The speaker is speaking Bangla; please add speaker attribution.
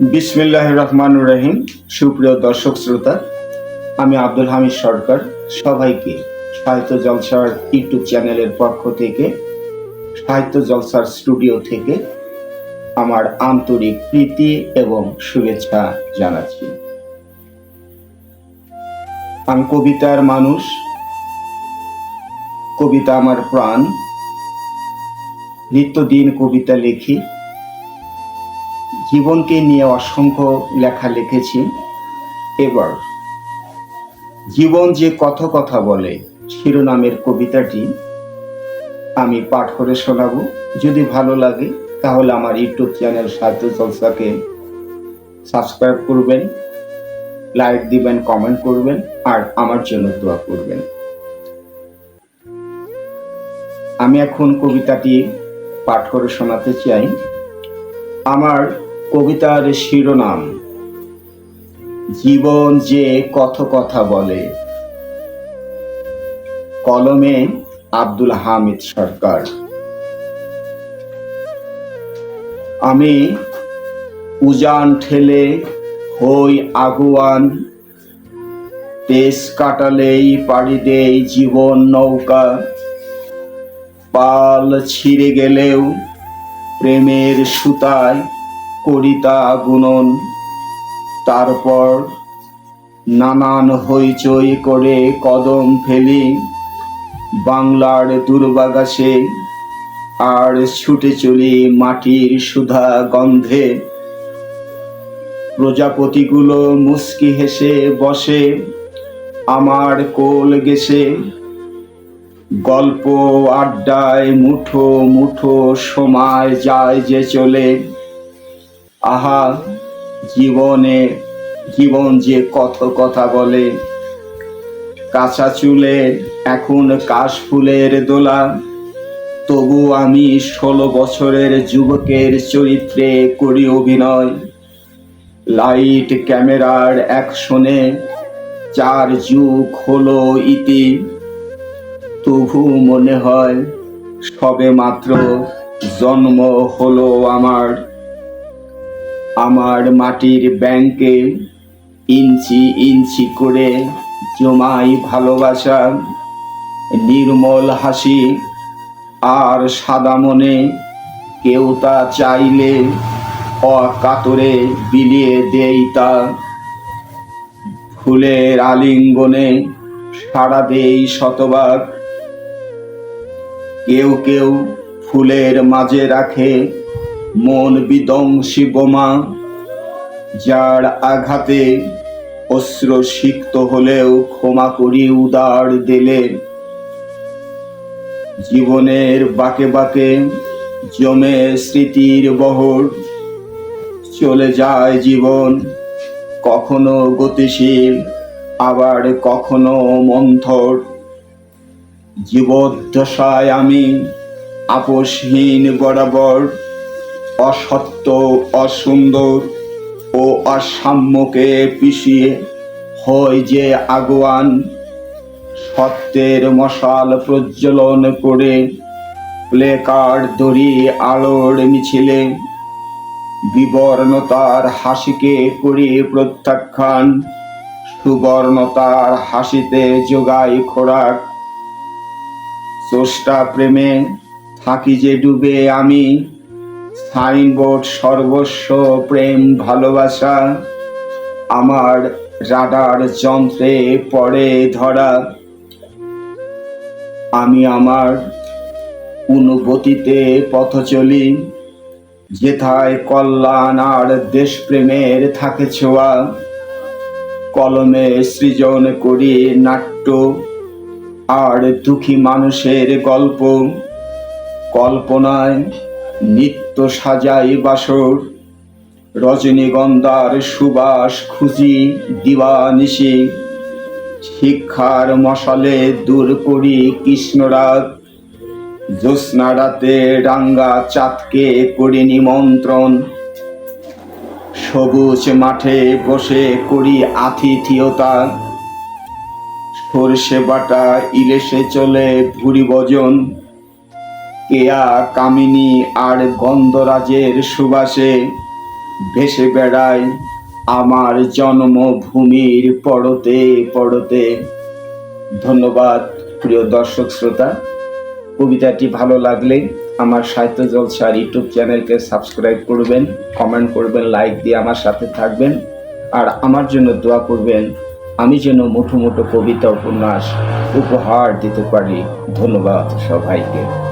Speaker 1: বিসমিল্লাহ রহমান রহিম। সুপ্রিয় দর্শক শ্রোতা, আমি আব্দুল হামিদ সরকার। সবাইকে সাহিত্য জলসার ইউটিউব চ্যানেলের পক্ষ থেকে, সাহিত্য জলসার স্টুডিও থেকে আমার আন্তরিক প্রীতি এবং শুভেচ্ছা জানাচ্ছি। আমি কবিতার মানুষ। কবিতা আমার প্রাণ। নিত্যদিন কবিতা লিখি। জীবনকে নিয়ে অসংখ্য লেখা লিখেছি। এবার, জীবন যে কত কথা বলে, শিরোনামের কবিতাটি আমি পাঠ করে শোনাবো। যদি ভালো লাগে, তাহলে আমার ইউটিউব চ্যানেল সাহিত্য জলসাকে সাবস্ক্রাইব করবেন, লাইক দিবেন, কমেন্ট করবেন, আর আমার জন্য দোয়া করবেন। আমি এখন কবিতাটি পাঠ করে শোনাতে চাই। আমার কবিতার শিরোনাম। জীবন যে কত কথা বলে। কলমে আব্দুল হামিদ সরকার। আমি উজান ঠেলে হই আগুয়ান। দেশ কাটালেই পাড়ি দেই জীবন নৌকা। পাল ছিঁড়ে গেলেও প্রেমের সুতায় করিতা গুণন। তারপর নানান হইচই করে কদম ফেলি। বাংলার দুর্বাগাসে আর ছুটে চলি মাটির সুধা গন্ধে। প্রজাপতিগুলো মুস্কি হেসে বসে, আমার কোল গেছে গল্প আড্ডায় মুঠো মুঠো সময় যায় যে চলে। আহা জীবনে, জীবন যে কত কথা বলে। কাঁচা চুলে এখন কাশ ফুলের দোলা। তবু আমি ষোলো বছরের যুবকের চরিত্রে করি অভিনয়। লাইট ক্যামেরার অ্যাকশনে চার যুগ হলো ইতি। তবু মনে হয় সবে মাত্র জন্ম হলো আমার। আমার মাটির ব্যাংকে ইঞ্চি ইঞ্চি করে জমাই ভালোবাসা, নির্মল হাসি আর সাদা মনে কেউ তা চাইলে অকাতরে বিলিয়ে দেই তা। ফুলের আলিঙ্গনে সাড়া দেই শতভাগ কেউ কেউ ফুলের মাঝে রাখে মন বিধ্বংসী বোমা, যার আঘাতে অস্ত্র সিক্ত হলেও ক্ষমা করি উদার দিলে। জীবনের বাকে বাকে জমে স্মৃতির বহর, চলে যায় জীবন কখনো গতিশীল, আবার কখনো মন্থর। জীবদ্দশায় আমি আপোষহীন বরাবর অসত্য, অসুন্দর ও অসাম্যকে পিষিয়ে হয় যে আগুয়ান। সত্যের মশাল প্রজ্বলন করে প্লেকার্ড দড়ি আলোর মিছিলে বিবর্ণতার হাসিকে করি প্রত্যাখ্যান। সুবর্ণতার হাসিতে যোগাই খোরাক। স্রষ্টা প্রেমে থাকি যে ডুবে আমি সাইনবোর্ড সর্বস্ব, প্রেম, ভালোবাসা। আমার রাডার যন্ত্রে পড়ে ধরা। আমি আমার অনুভূতিতে পথ চলি। যেথায় কল্যাণ আর দেশপ্রেমের থাকে ছোঁয়া। কলমে সৃজন করি নাট্য আর দুঃখী মানুষের গল্প। কল্পনায় নিত্য সাজাই বাসর, রজনীগন্ধার সুবাস খুঁজি দিবানিশি, শিক্ষার মশালে দূর করি কৃষ্ণরাগ, জ্যোৎস্না রাতে রাঙ্গা চাঁদকে করি নিমন্ত্রণ সবুজ মাঠে বসে করি আতিথিয়তা, সর্ষে বাটা ইলেশে চলে ভুরি ভজন। কেয়া কামিনী আর গন্ধরাজের সুবাসে ভেসে বেড়াই আমার জন্মভূমির পড়তে পড়তে। ধন্যবাদ, প্রিয় দর্শক শ্রোতা। কবিতাটি ভালো লাগলে আমার সাহিত্য জলসার ইউটিউব চ্যানেলকে সাবস্ক্রাইব করবেন, কমেন্ট করবেন, লাইক দিয়ে আমার সাথে থাকবেন। আর আমার জন্য দোয়া করবেন, আমি যেন মুঠো মুঠো কবিতা উপন্যাস উপহার দিতে পারি। ধন্যবাদ সবাইকে।